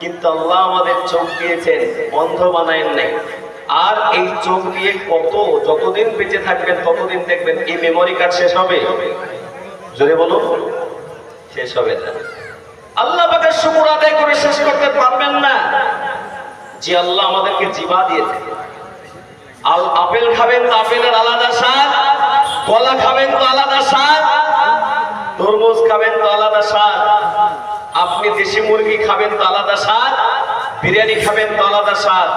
কিন্তু আল্লাহ আমাদের চোখ দিয়েছেন, বন্ধ বানায়েন নাই। আর এই চোখ দিয়ে কত, যতদিন বেঁচে থাকবেন, ততদিন দেখবেন এই মেমোরি কার্ড শেষ হবে। জোরে বলো শেষ হবে না। আল্লাহ পাকের শুকুর আদায় করে শেষ করতে পারবেন না। যে আল্লাহ আমাদেরকে জিবা দিয়েছে। আল আপেল খাবেন তো আপেলের আলাদা স্বাদ, কলা খাবেন তো আলাদা স্বাদ, তরমুজ খাবেন তো আলাদা স্বাদ। আপনি দেশি মুরগি খাবেন তো আলাদা স্বাদ, বিরিয়ানি খাবেন তো আলাদা স্বাদ,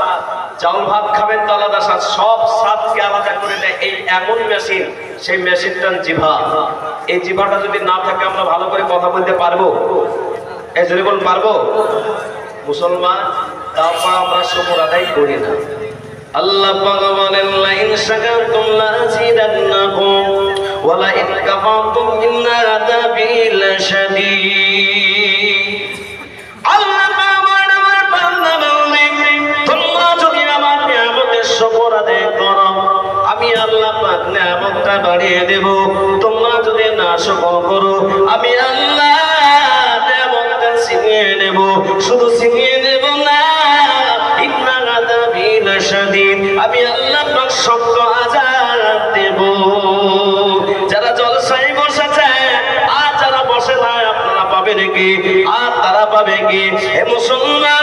চাউল ভাত খাবেন তো আলাদা সব স্বাদকে আলাদা করে দেয় এই এমন মেশিন, সেই মেশিনটার জিভা এই জিভাটা যদি না থাকে, আমরা ভালো করে কথা বলতে পারব? এই যদি বলুন, পারব? মুসলমান তারপর আমরা শুকুর আদায় করি না। আল্লাহ বলেন, লাইন শাকারতুম লাযিদান্নাকুম ওয়া লাইন কাফারতুম ইন্না আযাবি লাশাদীদ বাড়িয়ে দেব। তোমরা যদি না শুকর করো, আমি আল্লাহ শুধু না আমি আল্লাহ শক্ত আযাব দেব। যারা বসেছে, আর যারা বসে আপনারা পাবেন কি? আর তারা পাবে কি? হে মুসলমান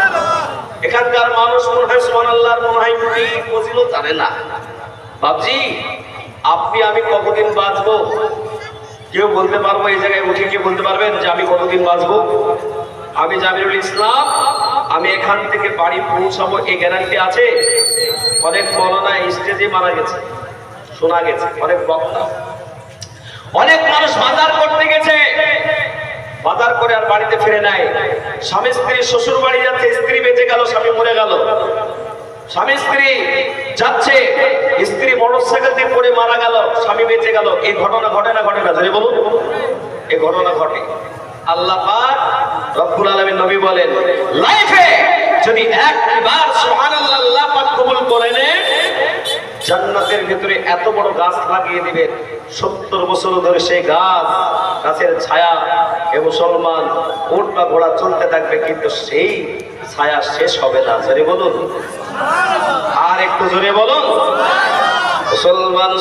এখানকার মানুষ মনে হয় সুবহানাল্লাহর মনে হয় ফজিলত জানে না। বাবজি আপনি আমি কতদিন বাঁচবো? কেউ বলতে পারব এই জায়গায় উঠে কেউ বলতে পারবেন যে আমি কতদিন বাঁচবো? আমি জামিরুল ইসলাম, আমি এখান থেকে বাড়ি পৌঁছাবো এই গ্যারান্টি আছে? অনেক মৌলানা স্টেজে মারা গেছে, শোনা গেছে, অনেক বক্তা। অনেক মানুষ বাজার করতে গেছে। বাজার করে আর বাড়িতে ফিরে নাই। স্বামী স্ত্রী, শ্বশুর বাড়ি যাচ্ছে, স্ত্রী বেঁচে গেল, স্বামী মরে গেল। স্বামী স্ত্রী যাচ্ছে, স্ত্রী মোটর সাইকেল দিয়ে পড়ে মারা গেল, স্বামী বেঁচে গেল। এই ঘটনা ঘটে না ঘটে না? ধরে বলুন। এই ঘটনা ঘটে। আল্লাহ পাক রব্বুল আলামিন নবী বলেন, লাইফে যদি একবার সুবহানাল্লাহ পাক কবুল করে নেন জান্নাতের ভিতরে এত বড় গাছ লাগিয়ে দিবেন সত্তর বছর ধরে সেই গাছ, গাছের ছায়া এ মুসলমান উট বা ঘোড়া চলতে থাকবে, কিন্তু সেই ছায়া শেষ হবে না। জোরে বলুন। আর একটু জোরে বলুন। মুসলমান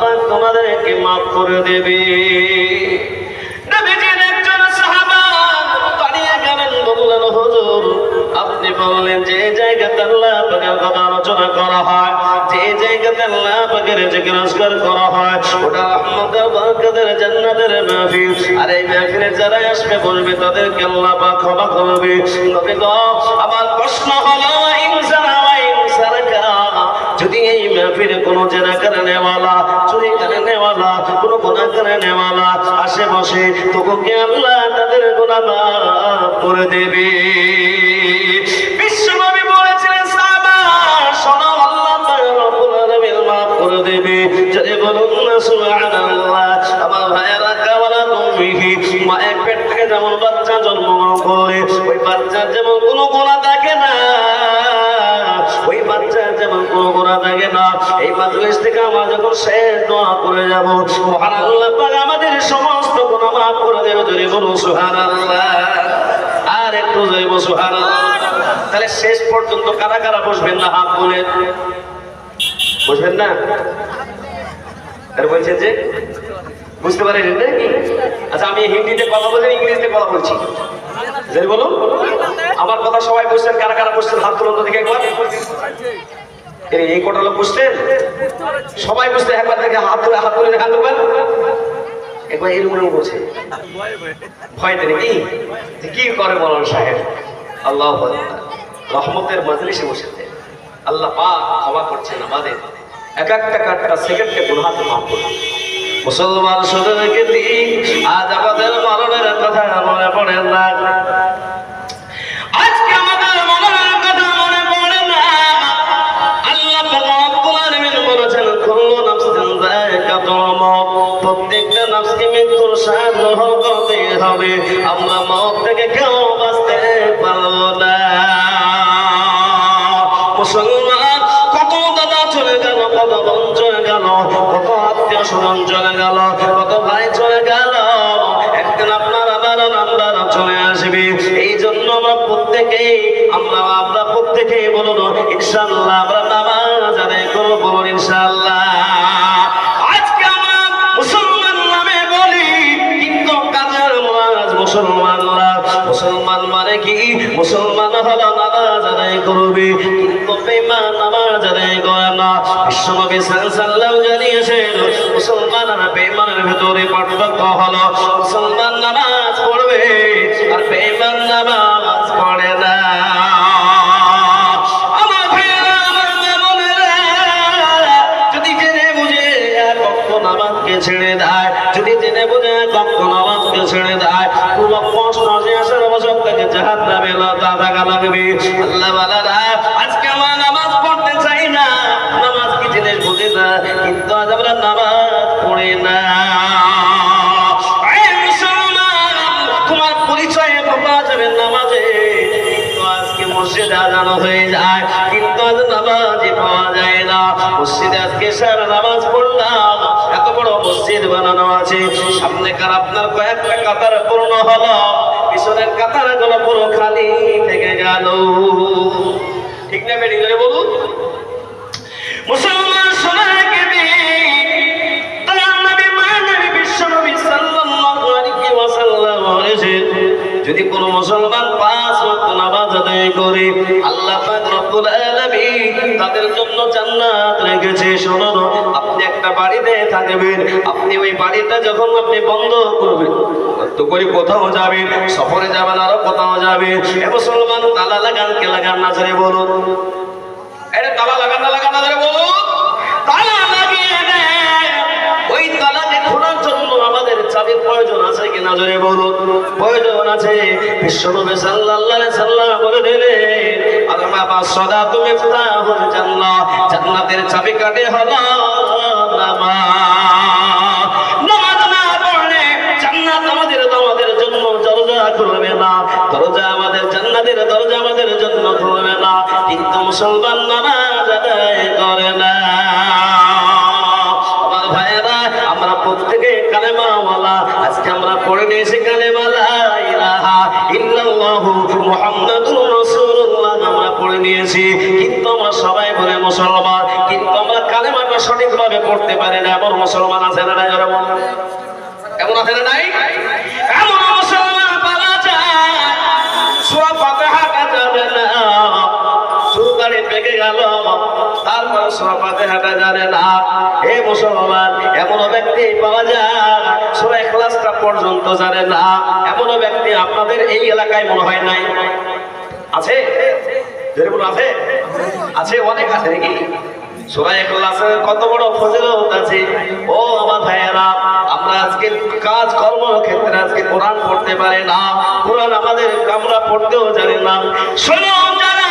পাক তোমাদেরকে maaf করে দেবে। হুজুর, আপনি বললেন যে জায়গাতে আল্লাহ পাকের কথা আলোচনা করা হয়, যে জায়গাতে আল্লাহ পাকের জিকির আজকার করা হয়, ওটা বরকতের জান্নাতের মাহফিল। আর এই মাহফিলে যারা আসবে, বলবে তাদেরকে আল্লাহ পাক ক্ষমা করবে। তবে গো, আমার প্রশ্ন হলো ইনসারাকা যদি এই মাহফিলে কোনো জেনা করে নেওয়ালা, চুরি করে নেওয়ালা, কোনো গুণা করে নেওয়ালা বসে তোকে আল্লাহ তাদের গুণা মাফ করে দেবে? করে মায়ের যেমন বাচ্চা জন্মগ্রহণ করলে ওই বাচ্চার যেমন কোনো গুণা কোনো থাকে না। এই মাজলিস থেকে আমরা যখন শেষ দোয়া করে যাব মহান আল্লাহ পাক আমাদের সমস্ত গুনাহ মাফ করে দেবে। জোরে বলুন, সুবহানাল্লাহ। আর একটু জোরে বলুন, সুবহানাল্লাহ। তাহলে শেষ পর্যন্ত কারা কারা বসবেন না হাত বলে বসবেন না? আর বলছেন যে, বুঝতে পারেন নাকি আচ্ছা আমি হিন্দিতে কথা বলছি, ইংরেজিতে কথা বলছি। জোরে বলুন। আমার কথা সবাই বুঝছেন, কারা কারা বুঝছেন হাত তুলুন তো দেখি একবার? এই কটা লোক বুঝছেন সবাই বুঝতে একবার দেখে হাত তুলে হাত তুলে হাত তুলবেন একবার এরকম বলছে। ভয় নাকি? যে কি করে মৌলানা সাহেব? আল্লাহ রহমতের মজলিসে বসেছে। আল্লাহ পাক ক্ষমা করছেন আমাদের। এক একটা কাটটা সেকেন্ডে গুনহাতে মাফ করুন মুসলমান শুধু দিই আজ আমাদের মরণের কথা মনে পড়ে না। কুল্লু নাফসিন যায়কাতুল মাউত প্রত্যেকটা নাফসকে মৃত্যুর স্বাদ গ্রহণ হবে। আমরা মওত থেকে কেউ বাঁচতে পারব না বিশ্বনবী সাল্লাল্লাহু জানিয়েছেন মুসলমানরা বেমানের ভিতরে পার্থক্য হলো, মুসলমান নামাজ পড়বে আর বেমান নামাজ পড়ে না। ছেড়ে দেয়, যদি জেনে বুঝে কখন আমাকে ছেড়ে দেয় কোনো কষ্ট আসে আসার অবসর থেকে জাহাজ নামে দাদা লাগবে। আল্লাহ মসজিদে আজকে সারা নামাজ পড়লাম। এত বড় মসজিদ বানানো আছে। সামনে কার আপনার কয়েকটা কাতার পূর্ণ হলো, পিছনের কাতারগুলো পুরো খালি থেকে গেল। ঠিক না বেরিয়ে গেলে বলুন? যদি কোনো মুসলমান পাঁচ ওয়াক্ত নামাজ আদায় করে, আল্লাহ পাক রব্বুল আলামিন তাদের জন্য জান্নাত রেখেছে শুনুন আপনি একটা বাড়িতে থাকবেন, আপনি ওই বাড়িটা যখন আপনি বন্ধ করবেন কোথাও যাবেন কোথাও যাবেন লাগান, কে বলুন। লাগান না ওই জন্য আমাদের প্রয়োজন আছে কিনা জোরে বলুন। প্রয়োজন আছে। বিশ্বনবী সাল্লাল্লাহু আলাইহি সাল্লাম বলে দিলেন আল্লাহ বা সদা তুমি ফুলাহুল জান্নাহ জান্নাতের চাবি কাটে হলো নামাজ। দরজা খুলবে দরজা আমাদের জান্নাতের দরজা আমাদের জন্য খুলবে না। কিন্তু মুসলমান নামাজ করে না। আমার ভাইয়েরা, আমরা প্রত্যেকে কালেমাওয়ালা। আজকে আমরা পড়ে নিয়েছি কালেমালা ইলাহা ইল্লাল্লাহু রাসূলুল্লাহ নিয়েছি কিন্তু আমরা সবাই বলে মুসলমান, কিন্তু আমরা কালেমাটা সঠিকভাবে পড়তে পারি না। এমন মুসলমান আছে না নাই এমন আছে না নাই? মুসলমান চুলদাড়ি পেকে গেল জানে না। হে মুসলমান এমন ব্যক্তি পাওয়া যায় পর্যন্ত জানে না। ব্যক্তি আপনাদের এই এলাকায় মনে হয় নাই। আছে? যেরকম আছে? আছে, অনেক আছে নাকি? কত বড় আছে। ও আমার আমরা আজকে ক্ষেত্রে আজকে পড়তে পারে না। আমাদের আমরা পড়তেও জানি না। শোনো, যারা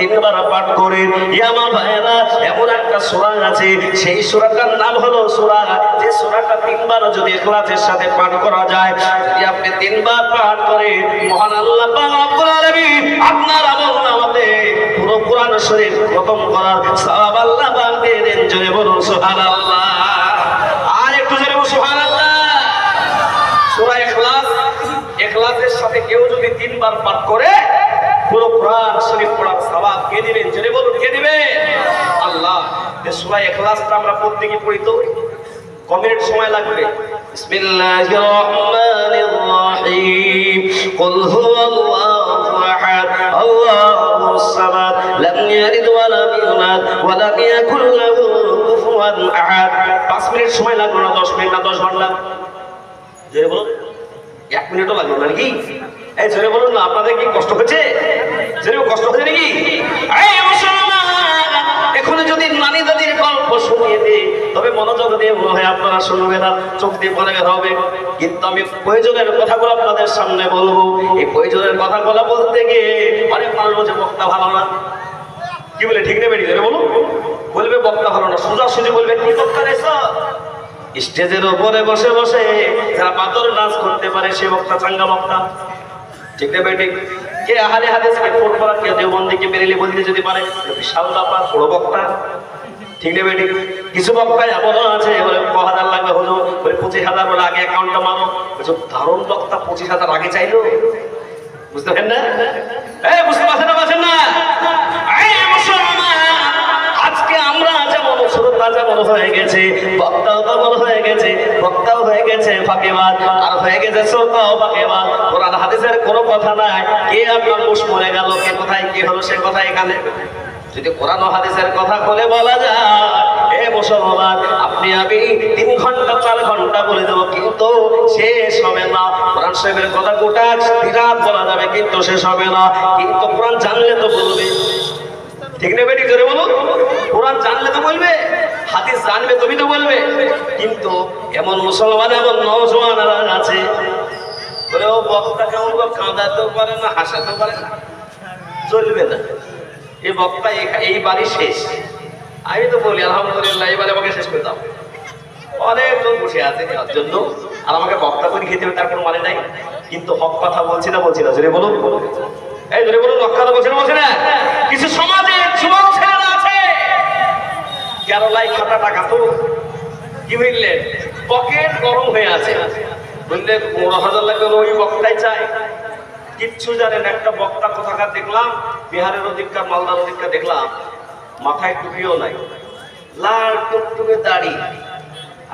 তিনবার পাঠ করে, ইয়া আমার ভাইয়েরা, এমন একটা সূরা আছে, সেই সূরাটার নাম হলো সূরা। যে সূরাটা তিনবার যদি ইখলাসের সাথে পাঠ করা যায়, যদি আপনি তিনবার পাঠ করে মহান আল্লাহ পাক রব্বুল আলামিন আপনার আমল নামাতে পুরো কোরআন শরীফ খতম করার সওয়াব আল্লাহ বলুন আর একটু জোরে বলুন সুবহানাল্লাহ সূরা ইখলাস ইখলাসের সাথে কেউ যদি তিনবার পাঠ করে, পুরো কোরআন শরীফ পড়ার সওয়াব কে দিবেন জেনে বলুন, কে দিবে? আল্লাহ। এই সূরা ইখলাসটা আমরা প্রত্যেকে পড়ি তো? ক মিনিট সময় লাগবে? বিসমিল্লাহির রহমানির রহিম। কুল হুয়াল্লাহু আহাদ। আল্লাহুস সামাদ। লাম ইয়ালিদ ওয়া ইউলাদ। ইয়াকুল লাহু কুফুয়ান আহাদ। 5 মিনিট সময় লাগবে না 10 মিনিট না 10 ঘণ্টা? জোরে বলুন। এক মিনিটও লাগল না নাকি? এই জোরে বলুন না, আপনাদের কি কষ্ট হচ্ছে জোরে কষ্ট হচ্ছে নাকি? এখনও যদি শুনিয়ে তবে মনোযোগ দিয়ে মনে হয় আপনারা চোখ দিয়ে হবে। কিন্তু আমি কথাগুলো আপনাদের সামনে বলব। এই বলতে গিয়ে অনেক বক্তা ভালো না। কি বলে, ঠিক নেবে বলুন? বলবে বক্তা ভালো না সোজা সুজি বলবে, কি স্টেজের ওপরে বসে বসে যারা পাথর নাচ করতে পারে সে বক্তা চাঙ্গা বক্তা। ঠিক না বেটি কে আহারে হাদিস কে ফুটবল কে দেওবন্দি কে বেরেলি বলতে যদি পারে বিশাল ব্যাপার, বড় বক্তা। ঠিক না বেটি কিছু বক্তা এমনও আছে ক হাজার লাগবে হলো, বলে পঁচিশ হাজার বলে আগে অ্যাকাউন্টটা বলছো, দারুণ বক্তা, পঁচিশ হাজার আগে চাইলো। বুঝতে পারেন না? এই বুঝতে পারছেন না পারছেন না? হয়ে গেছে, বক্তাও হয়ে গেছে হয়ে গেছে আর হয়ে গেছে হাদিসের কোনো কথা নাই। কে মরে গেল? কে কোথায় সে কথা এখানে? যদি কোরআন হাদিসের কথা বলে বলা যায়, এ মুসলমান, আপনি আমি তিন ঘণ্টা, চার ঘণ্টা বলে দেবো, কিন্তু শেষ হবে না। কোরআন সাহেবের কথা গোটা বিরাট বলা যাবে, কিন্তু শেষ হবে না। কিন্তু কোরআন জানলে তো বলবে। ঠিক না বেটি জোরে বলুন? কোরআন জানলে তো বলবে, হাদিস জানবে তুমি তো বলবে। কিন্তু এমন মুসলমান, এমন নজওয়ানরা আছে। বলে, ও বক্তা কেমন কাঁদাতেও পারে না, হাসাতেও পারে না। চলবে না। এই বক্তা এই- বাড়ি শেষ। আমি তো বলি, আলহামদুলিল্লাহ, এবারে আমাকে শেষ করে দাও। অনেক লোক বসে আছে নেওয়ার জন্য। আর আমাকে বক্তা করে খেতে হবে, তার কোনো মানে নাই। কিন্তু হক কথা বলছি না বলছি না, জোরে বলুন। এই জোরে বলুন হক কথা বলছি না? কিছু সমাজে যুবক ছেলেরা আছে। কেরলাই খাতা টাকা তো? কি বুঝলেন? পকেট গরম হয়ে আছে। বুঝলে পনেরো হাজার লাগবে ওই বক্তাই চাই কিচ্ছু জানেন একটা বক্তা কোথাকার দেখলাম, বিহারের অধিকার মালদার অধিকার দেখলাম, মাথায় টুপিও নাই। লাল টুকটুকে দাড়ি।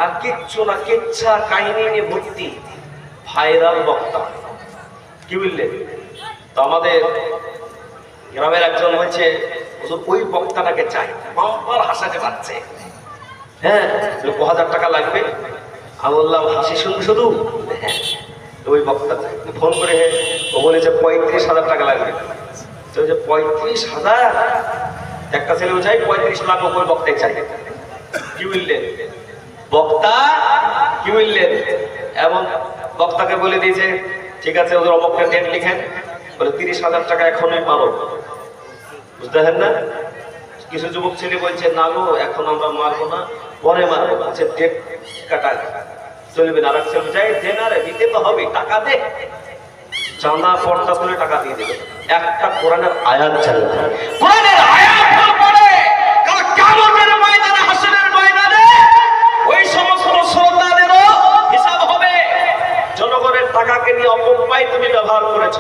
আর কিচ্ছু না, কিচ্ছা কাহিনী নিয়ে ভর্তি। ভাইরাল বক্তা। কি বুঝলেন? তো আমাদের গ্রামের একজন হয়েছে ওই বক্তাটাকে চাই। বাম্পার হাসাতে পারছে। হ্যাঁ ক হাজার টাকা লাগবে। আমি বললাম, হাসি শুনবে শুধু? হ্যাঁ ওই বক্তা ফোন করে, ও বলেছে পঁয়ত্রিশ হাজার টাকা লাগবে। পঁয়ত্রিশ হাজার? একটা ছেলেও চাই পঁয়ত্রিশ লাখ ওই বক্তাই চাই। কি বুঝলেন বক্তা, কি বুঝলেন এবং বক্তাকে বলে দিয়েছে, ঠিক আছে ওদের অমকটা ডেট লিখেন। বলে, তিরিশ হাজার টাকা এখনই মারো। বুঝতে পারেন না? কিছু যুবক ছেলে বলছে, না গো, এখন আমরা মারবো না, পরে মারবো বলছে ডেট কাটা চলবে না ছেলে যাই দে না রে, দিতে তো হবে টাকা দে। চাঁদা পর্দা করে টাকা দিয়ে দেবে একটা কোরআনের আয়াত কোরআনের আয়াত পড়ে কিয়ামতের ময়দানে, হাসরের ময়দানে ওই সমস্ত হিসাব হবে। জনগণের টাকাকে নিয়ে অপব্যয় তুমি ব্যবহার করেছ।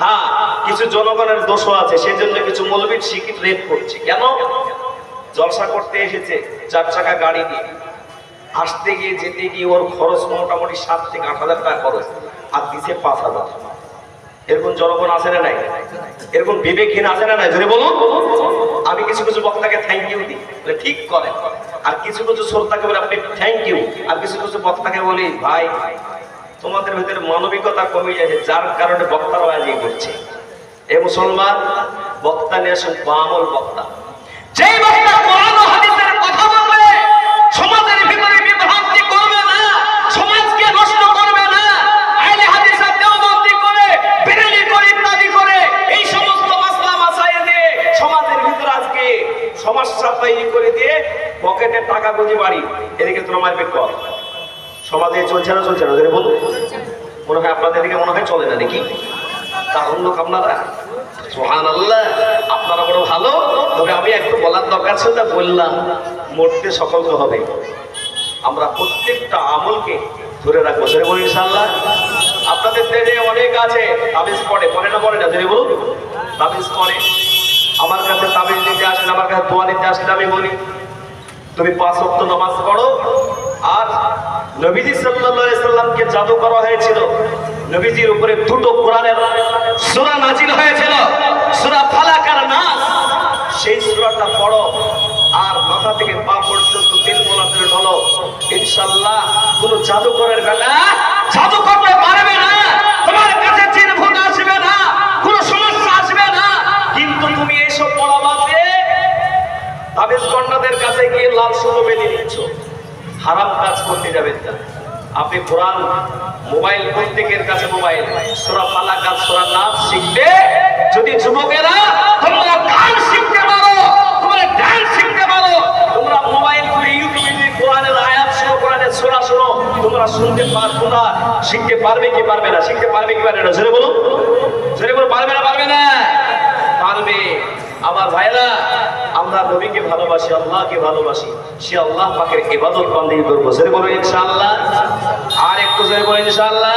হ্যাঁ কিছু জনগণের দোষও আছে সেই জন্য কিছু মৌলবীর শিক্ষিত রেপ করছে। কেন? জলসা করতে এসেছে, চার চাকা গাড়ি নিয়ে। আসতে গিয়ে যেতে গিয়ে ওর খরচ মোটামুটি সাত থেকে আট হাজার টাকা খরচ, আর দিছে পাঁচ হাজার। এরকম জনগণ আছে না নাই? এরকম বিবেকহীন আছে না নাই? ধরে বলুন। আমি কিছু কিছু বক্তাকে থ্যাংক ইউ দিই। ঠিক করে আর কিছু কিছু শ্রোতাকে বলে, আপনি থ্যাংক ইউ আর কিছু কিছু বক্তাকে বলি, ভাই তোমাদের ভিতরে মানবিকতা কমে যাচ্ছে, যার কারণে বক্তারা আজ করছে। এ মুসলমান, বক্তা নিয়ে আসুন বামল বক্তা। যেই বক্তা কোরআন হাদিসের কথা বলবে, সমাজের ভিতরে বিভ্রান্তি করবে না, সমাজকে নষ্ট করবে না আইলে হাদিসের দেওবন্দি করে বেরেলি করে, ইত্যাদি করে, এই সমস্ত মাসলা মাসাইল দিয়ে সমাজের ভিতরে আজকে সমস্যা তৈরি করে দিয়ে পকেটে টাকা গুঁজি বাড়ি এদিকে তোমার কর সমাজে চলছে না চলছে না? বলুন। মনে হয় আপনাদের দিকে মনে হয় চলে না নাকি? দারুণ লোক আপনারা। আল্লাহ আপনারা বড় ভালো। তবে আমি একটু বলার দরকার ছিল না বললাম। মরতে সকলকে হবে। আমরা প্রত্যেকটা আমলকে ধরে রাখব। ধরে বলি ইনশাল্লাহ আপনাদের দেশে অনেক আছে, তাবিজ পড়ে। পড়ে না পড়ে না? ধরে বলুন। তাবিজ পড়ে। আমার কাছে তাবিজ নিতে আসলে, আমার কাছে দোয়া নিতে আসলে আমি বলি। তুমি পাঁচ ওয়াক্ত নামাজ পড়ো। আর নবীজি সাল্লাহামকে জাদু করা হয়েছিল। নবীজির উপরে দুটো কোরআনের সুরা নাজিল হয়েছিল। সুরা ফালাকার নাস। সেই সুরাটা পড়ো আর মাথা থেকে পা পর্যন্ত তিন মোলা করে ঢলো। ইনশাল্লাহ কোনো জাদুকরের বেলা জাদু করতে পারবে না তোমার কাছে চিরভূত আসবে না কোনো সমস্যা আসবে না কিন্তু তুমি এইসব পড়া বাদ দিয়ে তাবিজ কন্যাদের কাছে গিয়ে লাল সুতো বেঁধে দিচ্ছ হারাম কাজ করতে যাবেন না আপনি কোরআন মোবাইল প্রত্যেকের কাছে মোবাইল। সোরা পালা কাজ সোরা নাচ শিখবে। যদি যুবকেরা তোমরা গান শিখতে পারো, তোমরা ডান্স শিখতে পারো, তোমরা মোবাইল করে ইউটিউবে কোরআনের আয়াত শুনো কোরআনের সোরা শুনো, তোমরা শুনতে পারব না, শিখতে পারবে কি পারবে না, শিখতে পারবে কি পারবে না, জোরে বলুন। জোরে বলুন, পারবে না পারবে না? পারবে। আমার ভাইরা আমরা নবীকে ভালোবাসি, আল্লাহকে ভালোবাসি। সে আল্লাহ পাকের ইবাদত বন্দী করব। জোরে বলুন, ইনশাআল্লাহ। আর একটু জোরে বলুন, ইনশাআল্লাহ।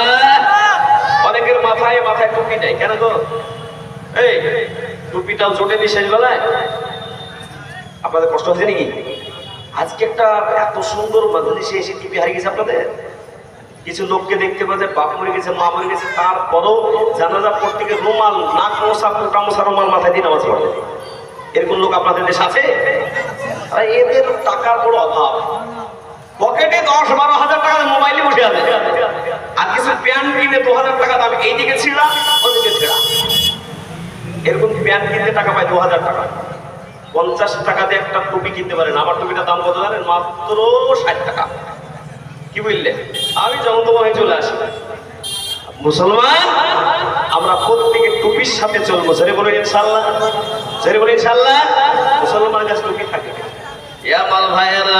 অনেকের মাথায় টুপি নেই, কেন গো? এই, টুপিটাও জোটে দি শেষ বেলায় আপনাদের কষ্ট হচ্ছে নাকি? আজকে একটা এত সুন্দর মজলিসে এসে টুপি হারিয়ে গেছে আপনাদের? কিছু লোককে দেখতে যায়, বাপ মরে গেছে, মা মরে গেছে, তার তারপরও জানাজা পড়তে গিয়ে রুমাল, নাক মশা পোকা মশা রুমাল মাথায় দিয়ে নামাজ পড়ে। এরকম লোক আপনাদের দেশ আছে? এদের টাকার বড় অভাব। পকেটে দশ বারো হাজার টাকা মোবাইলে বসে আছে। আর কিছু প্যান্ট কিনে দু হাজার টাকা দাম এইদিকে ছিঁড়া, ওদিকে ছেঁড়া। এরকম প্যান্ট কিনতে টাকা পায় দু হাজার টাকা। পঞ্চাশ টাকা দিয়ে একটা টুপি কিনতে পারেন। আমার টুপিটার দাম কত জানেন? মাত্র ষাট টাকা। কি বুঝলে? আমি যেমন তোমার চলে আসি। মুসলমান, আমরা প্রত্যেকে টুপির সাথে চলবো। সেরে বলে ইনশাল্লাহ সেরে বলে ইনশাল্লাহ মুসলমান কাছে টুপি থাকে। ইয়া মাল ভাইয়েরা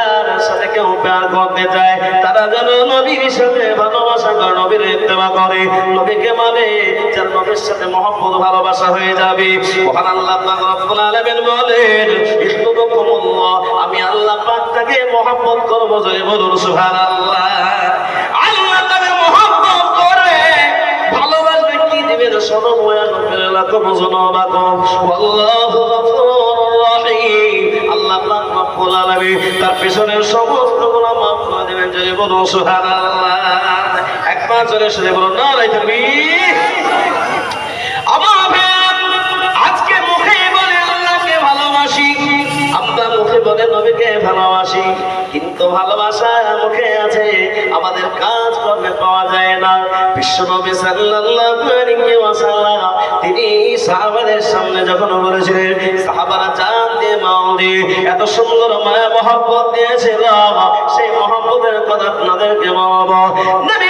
প্যার করতে চায়, তারা যেন নবীর সাথে ভালোবাসা করে, নবীর ইত্তেবা করে। নবীকে মানে যার নবীর সাথে ভালোবাসা হয়ে যাবে। মহান আল্লাহ পাক বলেন আমি আল্লাহ জয় বলুন আল্লাহ করে। তার পিছনের সমস্ত গুনাহ বলো, সুবহানাল্লাহ। একবার জোরে সরে বলুন নারাই তাকবীর। আমার আজকে মুখে বলে আল্লাহকে ভালোবাসি। আপনার মুখে বলে নবীকে ভালোবাসি। ভালোবাসা মুখে আছে, আমাদের কাজ পাওয়া যায় না। বিশ্বনবী তিনি সাহাবাদের সামনে যখন বলেছিলেন, সাহাবারা দিয়ে এত সুন্দর মায়া মহব্বত দিয়েছিল, সেই মহব্বতের কথা আপনাদেরকে বলব। নবী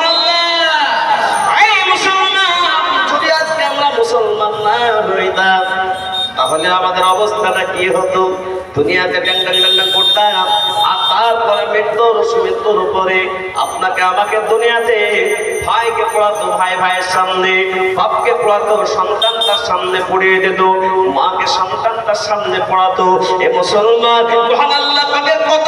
তাহলে আমাদের অবস্থাটা কি হতো? দুনিয়াতে ড্যাং ড্যাং করতাম, আর তারপরে মৃত্যুর মৃত্যুর উপরে আপনাকে আমাকে দুনিয়াতে ভাইকে পড়াতো, ভাই ভাইয়ের সামনে, বাপকে পড়াতো সন্তান তার সামনে পড়িয়ে দিত, মাকে সন্তান তার সামনে পড়াতো। এ মুসলমান আল্লাহ কত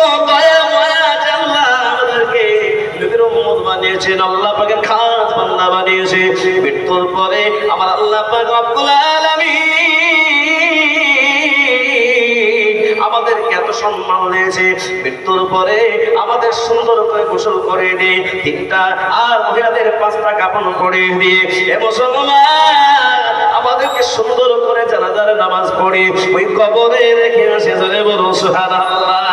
বানিয়েছেন, আল্লাহ পাকের খাস বান্দা বানিয়েছে। মৃত্যুর পরে আমার আল্লাহ পাক রব্বুল আলামিন আমাদেরকে এত সম্মান দিয়েছে। মৃত্যুর পরে আমাদের সুন্দর করে গোসল করে দিয়ে তিনটা আর মহিলাদের পাঁচটা কাপন করে দিয়ে এ মুসলমান, আমাদেরকে সুন্দর করে জানাজার নামাজ পড়ে। ওই কবরে রেখে আসে জোরে বলুন, সুবহানাল্লাহ।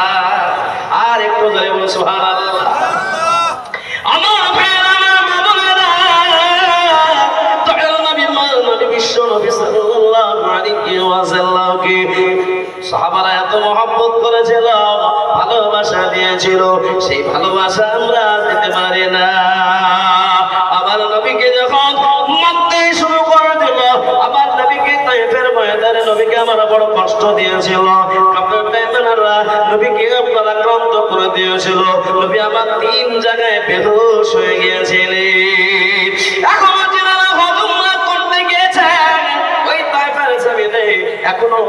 আর একটু জোরে বলুন, সুবহানাল্লাহ। করেছিল ভালোবাসা দিয়েছিল, সেই ভালোবাসা আমরা দিতে পারি না। আমার নবীকে যখন মারতে শুরু করে দিল আমার নবীকে তাইফের ময়দানে নবীকে আমার কষ্ট দিয়েছিল। নবীকে আপনার করে দিয়েছিল। নবী আমার তিন জায়গায় বেহুশ হয়ে গিয়েছিলেন।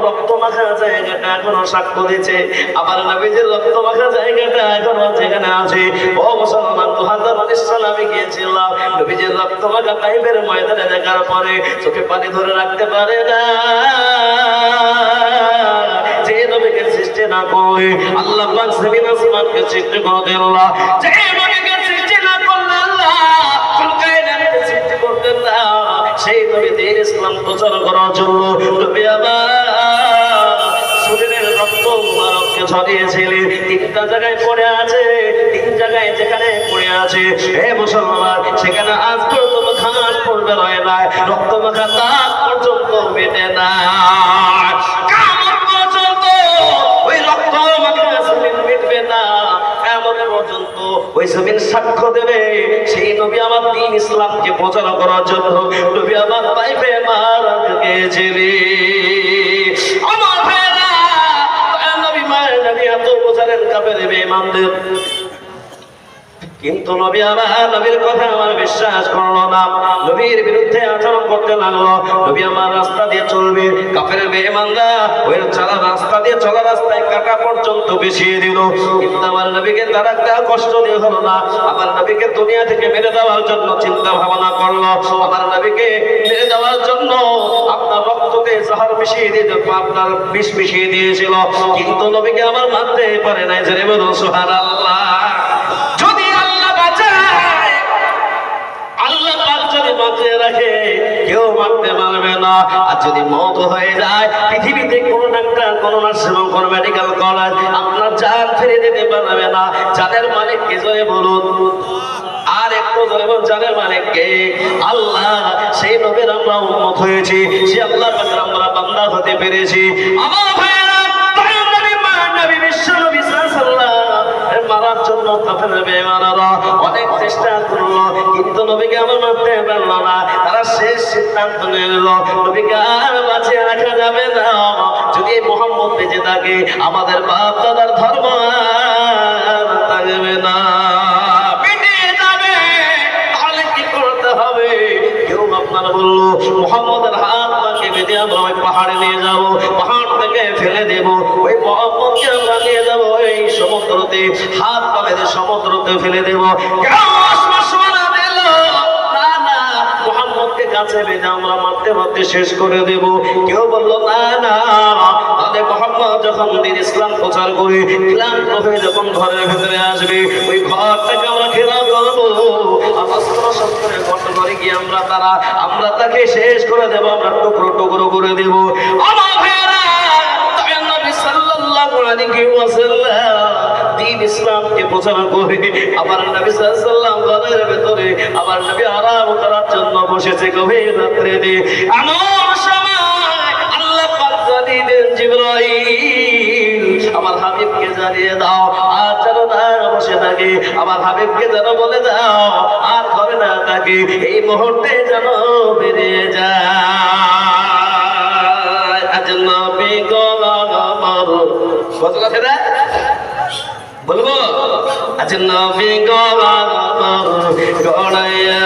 রক্ত মাখা জায়গাটা এখনও সাক্ষ্য দিচ্ছে আবার নবীজির রক্ত মাখা জায়গাটা এখনও যেখানে আছে। ও মুসলমান তো হাজার ইসলামে গিয়েছিলাম। নবীজির রক্ত মাখা তাইফের ময়দানে দেখার পরে চোখে পানি ধরে রাখতে পারে না। যে সৃষ্টি না করে আল্লাহ পাক জমিন আসমানকে সৃষ্টি করে দিল। যে নবীকে সেই নবী দিন ইসলাম প্রচার করার জন্য নবী আমার রক্ত মুবারককে ছড়িয়েছিলেন তিনটা জায়গায় পড়ে আছে, তিন জায়গায় পড়ে আছে। হে সেখানে রক্ত মাখা তার পর্যন্ত মেটে না। ওই জমিন সাক্ষ্য দেবে। সেই নবী আমার দিন ইসলামকে প্রচার করার জন্য নবী আমার পাইবে মারা জেলে আমার ভাইরা দয়াল নবী মায়ের নবী এত বোঝালেন কাপে দেবে ইমানদের কিন্তু নবী আমার, নবীর কথা আমার বিশ্বাস করল না। নবীর বিরুদ্ধে আচরণ করতে লাগল। নবী আমার রাস্তা দিয়ে চলবে। কাপের বেমানরা ওই চালা রাস্তা দিয়ে চলা রাস্তায় কাটা পর্যন্ত বেশিয়ে দিল। কিন্তু আমার নবীকে তার একটা কষ্ট দিয়ে হলো না। আমার নবীকে দুনিয়া থেকে মেরে দেওয়ার জন্য চিন্তা ভাবনা করল। আমার নবীকে মেরে দেওয়ার জন্য আপনার রক্তকে জাহার মিশিয়ে দিয়ে আপনার বিষ মিশিয়ে দিয়েছিল। কিন্তু নবীকে আমার মানতে পারে নাই যে বলুন, সুবহানাল্লাহ। যদি আল্লাহ বাঁচায় আল্লাহ পাক বাঁচিয়ে রাখে, কেউ মারতে পারবে না। আর যদি মত হয়ে যায়, পৃথিবীতে কোনো ডাক্তার, কোনো নার্সিং কোনো মেডিকেল কলেজ আপনার জান ফিরে দিতে পারবে না। যাদের মালিক কে জয় বলুন। আর একটু জয় বলুন জানের মালিক কে আল্লাহ, সেই নবীর আমরা উন্মত হয়েছি সে আল্লাহ আমরা বান্দা হতে পেরেছি। আমার মারার জন্য কাফের বেমানারা অনেক চেষ্টা করল, কিন্তু নবীকে আমার মারতে পারল না। তারা শেষ সিদ্ধান্ত নিল, নবীকে আর বাঁচিয়ে রাখা যাবে না। যদি মোহাম্মদ বেঁচে থাকে, আমাদের বাপ দাদার ধর্ম থাকবে না। আপনার বলল মোহাম্মদের হাত পাকে বেঁধে আমরা পাহাড়ে নিয়ে যাব। পাহাড় ফেলে দেব। ওই মোহাম্মদকে আমরা নিয়ে সমুদ্রতে, হাত পা বেঁধে সমুদ্রতে ফেলে দেব। আমরা ইসলাম প্রচার যখন ঘরের ভেতরে আসবে, ওই ঘর থেকে আমরা আমরা তারা, আমরা তাকে শেষ করে দেব, আমরা টুকরো টুকরো করে দেব। আমার আলাইহি দিন ইসলামকে প্রচার করে আবার নবী সাল্লাল্লাহু ঘরের ভেতরে আবার নবী আরাম করার জন্য বসেছে গভীর রাত্রে এমন সময় আল্লাহ পাক আমার হাবিবকে জানিয়ে দাও, আর যেন না বসে থাকে, আমার হাবিবকে যেন বলে দাও, আর ঘরে না থাকে, এই মুহূর্তে যেন বেরিয়ে যায়। রে বলব? আজ নবী গড়াইয়া